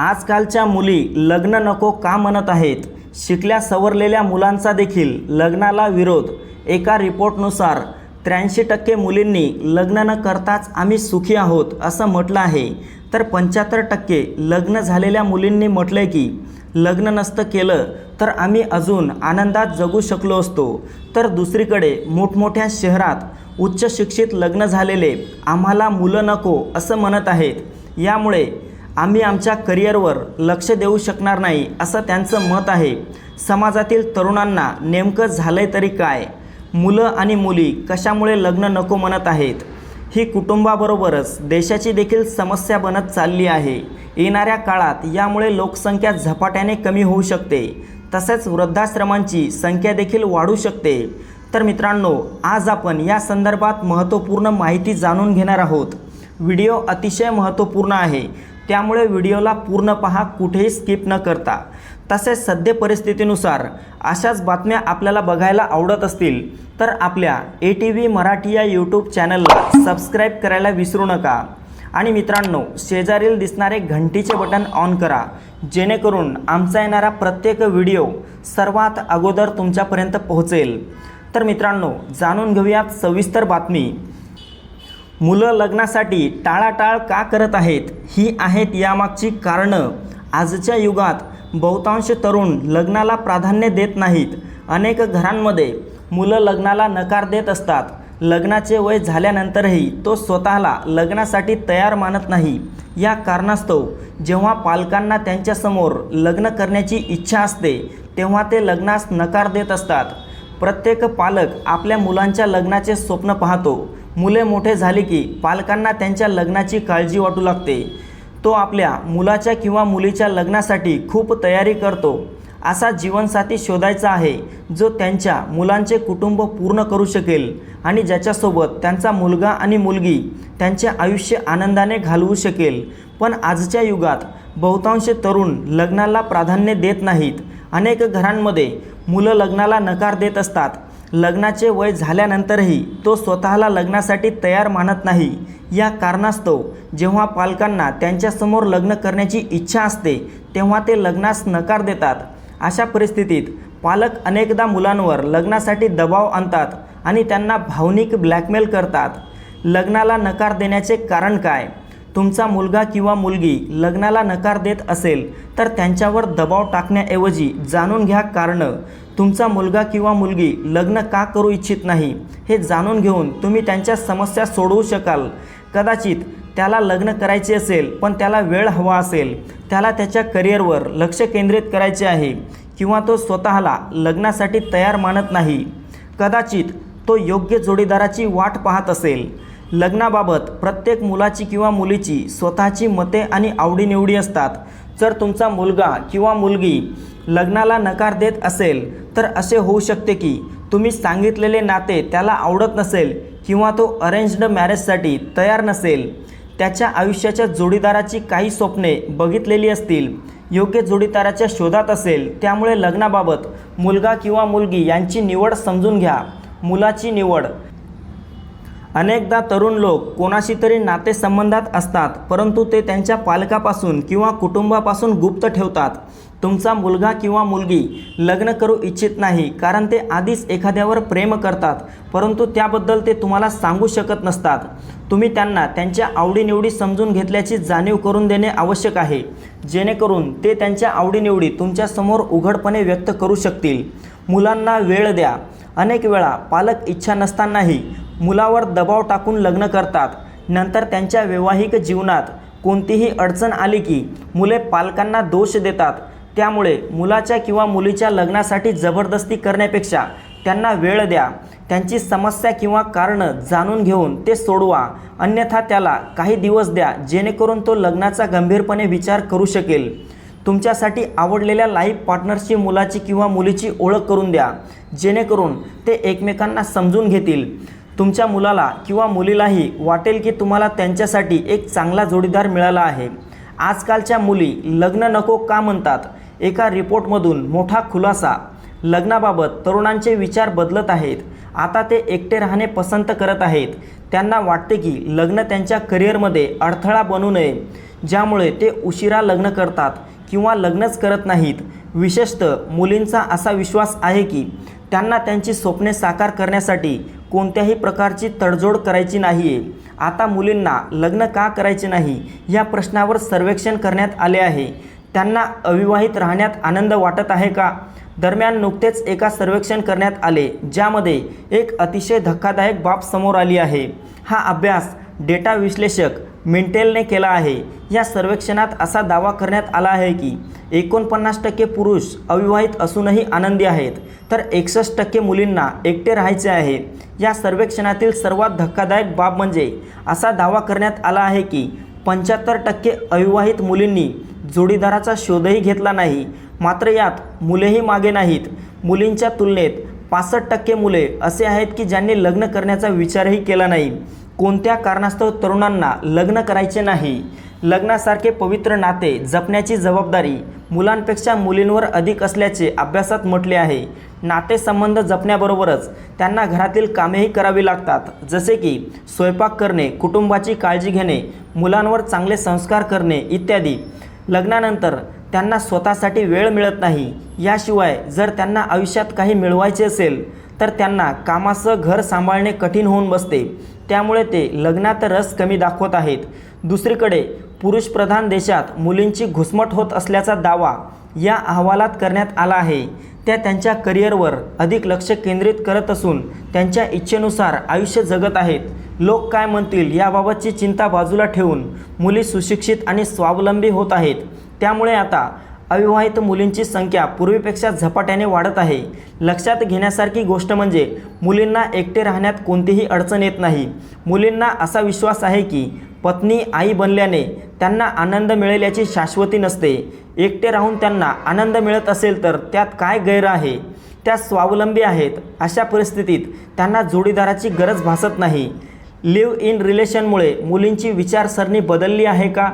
आजकालच्या मुली लग्न नको का म्हणत आहेत? शिकल्या सवरलेल्या मुलांचा देखील लग्नाला विरोध. एका रिपोर्टनुसार त्र्याऐंशी टक्के मुलींनी लग्न न करताच आम्ही सुखी आहोत असं म्हटलं आहे. तर पंच्याहत्तर टक्के लग्न झालेल्या मुलींनी म्हटलंय की लग्न नसतं केलं तर आम्ही अजून आनंदात जगू शकलो असतो. तर दुसरीकडे मोठमोठ्या शहरात उच्च शिक्षित लग्न झालेले आम्हाला मुलं नको असं म्हणत आहेत. यामुळे आम्ही आमच्या करिअरवर लक्ष देऊ शकणार नाही असं त्यांचं मत आहे. समाजातील तरुणांना नेमकं झालंय तरी काय? मुलं आणि मुली कशामुळे लग्न नको म्हणत आहेत? ही कुटुंबाबरोबरच देशाची देखील समस्या बनत चालली आहे. येणाऱ्या काळात यामुळे लोकसंख्या झपाट्याने कमी होऊ शकते. तसेच वृद्धाश्रमांची संख्या देखील वाढू शकते. तर मित्रांनो आज आपण या संदर्भात महत्त्वपूर्ण माहिती जाणून घेणार आहोत. व्हिडिओ अतिशय महत्त्वपूर्ण आहे. त्यामुळे व्हिडिओला पूर्ण पहा कुठेही स्किप न करता. तसेच सद्य परिस्थितीनुसार अशाच बातम्या आपल्याला बघायला आवडत असतील तर आपल्या ए टी व्ही मराठी या यूट्यूब चॅनलला सबस्क्राईब करायला विसरू नका. आणि मित्रांनो शेजारील दिसणारे घंटीचे बटन ऑन करा जेणेकरून आमचा येणारा प्रत्येक व्हिडिओ सर्वात अगोदर तुमच्यापर्यंत पोहोचेल. तर मित्रांनो जाणून घेऊयात सविस्तर बातमी. मुलं लग्नासाठी टाळाटाळ का करत आहेत? ही आहेत यामागची कारणं. आजच्या युगात बहुतांश तरुण लग्नाला प्राधान्य देत नाहीत. अनेक घरांमध्ये मुलं लग्नाला नकार देत असतात. लग्नाचे वय झाल्यानंतरही तो स्वतःला लग्नासाठी तयार मानत नाही. या कारणास्तव जेव्हा पालकांना त्यांच्यासमोर लग्न करण्याची इच्छा असते तेव्हा ते लग्नास नकार देत असतात. प्रत्येक पालक आपल्या मुलांच्या लग्नाचे स्वप्न पाहतो. मुले मोठे झाले की पालकांना त्यांच्या लग्नाची काळजी वाटू लागते. तो आपल्या मुलाच्या किंवा मुलीच्या लग्नासाठी खूप तयारी करतो. असा जीवनसाथी शोधायचा आहे जो त्यांच्या मुलांचे कुटुंब पूर्ण करू शकेल आणि ज्याच्यासोबत त्यांचा मुलगा आणि मुलगी त्यांचे आयुष्य आनंदाने घालवू शकेल. पण आजच्या युगात बहुतांश तरुण लग्नाला प्राधान्य देत नाहीत. अनेक घरांमध्ये मुलं लग्नाला नकार देत असतात. लग्नाचे वय झाल्यानंतरही तो स्वतःला लग्नासाठी तयार मानत नाही. या कारणास्तव जेव्हा पालकांना त्यांच्यासमोर लग्न करण्याची इच्छा असते तेव्हा ते लग्नास नकार देतात. अशा परिस्थितीत पालक अनेकदा मुलांवर लग्नासाठी दबाव आणतात आणि त्यांना भावनिक ब्लॅकमेल करतात. लग्नाला नकार देण्याचे कारण काय? तुमचा मुलगा किंवा मुलगी लग्नाला नकार देत असेल तर त्यांच्यावर दबाव टाकण्याऐवजी जाणून घ्या कारणं. तुमचा मुलगा किंवा मुलगी लग्न का करू इच्छित नाही हे जाणून घेऊन तुम्ही त्यांच्या समस्या सोडवू शकाल. कदाचित त्याला लग्न करायचे असेल पण त्याला वेळ हवा असेल. त्याला त्याच्या करिअरवर लक्ष केंद्रित करायचे आहे किंवा तो स्वतःला लग्नासाठी तयार मानत नाही. कदाचित तो योग्य जोडीदाराची वाट पाहत असेल. लग्नाबाबत प्रत्येक मुलाची किंवा मुलीची स्वतःची मते आणि आवडीनिवडी असतात. जर तुमचा मुलगा किंवा मुलगी लग्नाला नकार देत असेल तर असे होऊ शकते की तुम्ही सांगितलेले नाते त्याला आवडत नसेल किंवा तो अरेंज्ड मॅरेजसाठी तयार नसेल. त्याच्या आयुष्याच्या जोडीदाराची काही स्वप्ने बघितलेली असतील योग्य जोडीदाराच्या शोधात असेल त्यामुळे लग्नाबाबत मुलगा किंवा मुलगी यांची निवड समजून घ्या. मुलाची निवड अनेकदा तरुण लोक कोणाशी तरी नातेसंबंधात असतात परंतु ते त्यांच्या पालकापासून किंवा कुटुंबापासून गुप्त ठेवतात. तुमचा मुलगा किंवा मुलगी लग्न करू इच्छित नाही कारण ते आधीच एखाद्यावर प्रेम करतात परंतु त्याबद्दल ते तुम्हाला सांगू शकत नसतात. तुम्ही त्यांना त्यांच्या आवडीनिवडी समजून घेतल्याची जाणीव करून देणे आवश्यक आहे. जेणेकरून ते त्यांच्या आवडीनिवडी तुमच्यासमोर उघडपणे व्यक्त करू शकतील. मुलांना वेळ द्या. अनेक वेळा पालक इच्छा नसतानाही मुलावर दबाव टाकून लग्न करतात. नंतर त्यांच्या वैवाहिक जीवनात कोणतीही अडचण आली की मुले पालकांना दोष देतात. त्यामुळे मुलाच्या किंवा मुलीच्या लग्नासाठी जबरदस्ती करण्यापेक्षा त्यांना वेळ द्या. त्यांची समस्या किंवा कारणं जाणून घेऊन ते सोडवा. अन्यथा त्याला काही दिवस द्या जेणेकरून तो लग्नाचा गंभीरपणे विचार करू शकेल. तुमच्यासाठी आवडलेल्या लाईफ पार्टनरची मुलाची किंवा मुलीची ओळख करून द्या. जेणेकरून ते एकमेकांना समजून घेतील. तुमच्या मुलाला किंवा मुलीलाही वाटेल की तुम्हाला त्यांच्यासाठी एक चांगला जोडीदार मिळाला आहे. आजकालच्या मुली लग्न नको का म्हणतात? एका रिपोर्टमधून मोठा खुलासा. लग्नाबाबत तरुणांचे विचार बदलत आहेत. आता ते एकटे राहणे पसंत करत आहेत. त्यांना वाटते की लग्न त्यांच्या करिअरमध्ये अडथळा बनू नये ज्यामुळे ते उशिरा लग्न करतात किंवा लग्नच करत नाहीत. विशेषतः मुलींचा असा विश्वास आहे की त्यांना त्यांची स्वप्ने साकार करण्यासाठी कोणत्याही प्रकारची तडजोड करायची नाही आहे आता मुलींना लग्न का करायचे नाही या प्रश्नावर सर्वेक्षण करण्यात आले आहे. त्यांना अविवाहित राहण्यात आनंद वाटत आहे का? दरम्यान नुकतेच एका सर्वेक्षण करण्यात आले ज्यामध्ये एक अतिशय धक्कादायक बाब समोर आली आहे. हा अभ्यास डेटा विश्लेषक मिंटेलने केला आहे. या सर्वेक्षणात असा दावा करण्यात आला आहे की एकोणपन्नास टक्के पुरुष अविवाहित असूनही आनंदी आहेत. तर एकसष्ट टक्के मुलींना एकटे राहायचे आहे. या सर्वेक्षणातील सर्वात धक्कादायक बाब म्हणजे असा दावा करण्यात आला आहे की पंच्याहत्तर टक्के अविवाहित मुलींनी जोडीदाराचा शोधही घेतला नाही. मात्र यात मुलेही मागे नाहीत. मुलींच्या तुलनेत पासष्ट टक्के मुले असे आहेत की ज्यांनी लग्न करण्याचा विचारही केला नाही. कोणत्या कारणास्तव तरुणांना लग्न करायचे नाही? लग्नासारखे पवित्र नाते जपण्याची जबाबदारी मुलांपेक्षा मुलींवर अधिक असल्याचे अभ्यासात म्हटले आहे. नातेसंबंध जपण्याबरोबरच त्यांना घरातील कामेही करावी लागतात. जसे की स्वयंपाक करणे कुटुंबाची काळजी घेणे मुलांवर चांगले संस्कार करणे इत्यादी. लग्नानंतर त्यांना स्वतःसाठी वेळ मिळत नाही. याशिवाय जर त्यांना आयुष्यात काही मिळवायचे असेल तर त्यांना कामासह घर सांभाळणे कठीण होऊन बसते. त्यामुळे ते लग्नात रस कमी दाखवत आहेत. दुसरीकडे पुरुषप्रधान देशात मुलींची घुसमट होत असल्याचा दावा या अहवालात करण्यात आला आहे. त्या त्यांच्या करिअरवर अधिक लक्ष केंद्रित करत असून त्यांच्या इच्छेनुसार आयुष्य जगत आहेत. लोक काय म्हणतील याबाबतची चिंता बाजूला ठेवून मुली सुशिक्षित आणि स्वावलंबी होत आहेत. त्यामुळे आता अविवाहित मुलींची संख्या पूर्वीपेक्षा झपाट्याने वाढत आहे. लक्षात घेण्यासारखी गोष्ट म्हणजे मुलींना एकटे राहण्यात कोणतीही अडचण येत नाही. मुलींना असा विश्वास आहे की पत्नी आई बनल्याने त्यांना आनंद मिळेल याची शाश्वती नसते. एकटे राहून त्यांना आनंद मिळत असेल तर त्यात काय गैर आहे? त्या स्वावलंबी आहेत. अशा परिस्थितीत त्यांना जोडीदाराची गरज भासत नाही. लिव्ह इन रिलेशनमुळे मुलींची विचारसरणी बदलली आहे का?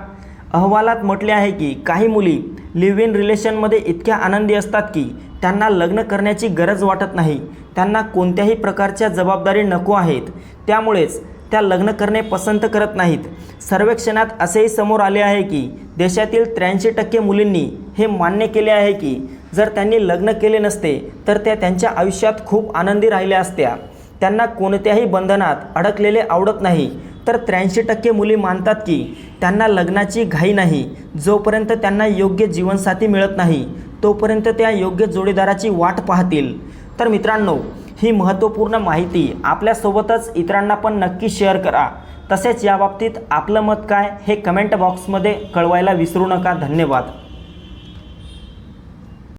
अहवालात म्हटले आहे की काही मुली लिव्ह इन रिलेशनमध्ये इतक्या आनंदी असतात की त्यांना लग्न करण्याची गरज वाटत नाही. त्यांना कोणत्याही प्रकारच्या जबाबदारी नको आहेत. त्यामुळेच त्या लग्न करणे पसंत करत नाहीत. सर्वेक्षणात असेही समोर आले आहे की देशातील त्र्याऐंशी टक्के मुलींनी हे मान्य केले आहे की जर त्यांनी लग्न केले नसते तर त्या त्यांच्या आयुष्यात खूप आनंदी राहिल्या असत्या. त्यांना कोणत्याही बंधनात अडकलेले आवडत नाही. तर त्र्याऐंशी टक्के मुली मानतात की त्यांना लग्नाची घाई नाही जोपर्यंत त्यांना योग्य जीवनसाथी मिळत नाही तोपर्यंत त्या योग्य जोडीदाराची वाट पाहतील. तर मित्रांनो ही महत्त्वपूर्ण माहिती आपल्यासोबतच इतरांना पण नक्की शेअर करा. तसेच याबाबतीत आपलं मत काय हे कमेंट बॉक्समध्ये कळवायला विसरू नका. धन्यवाद.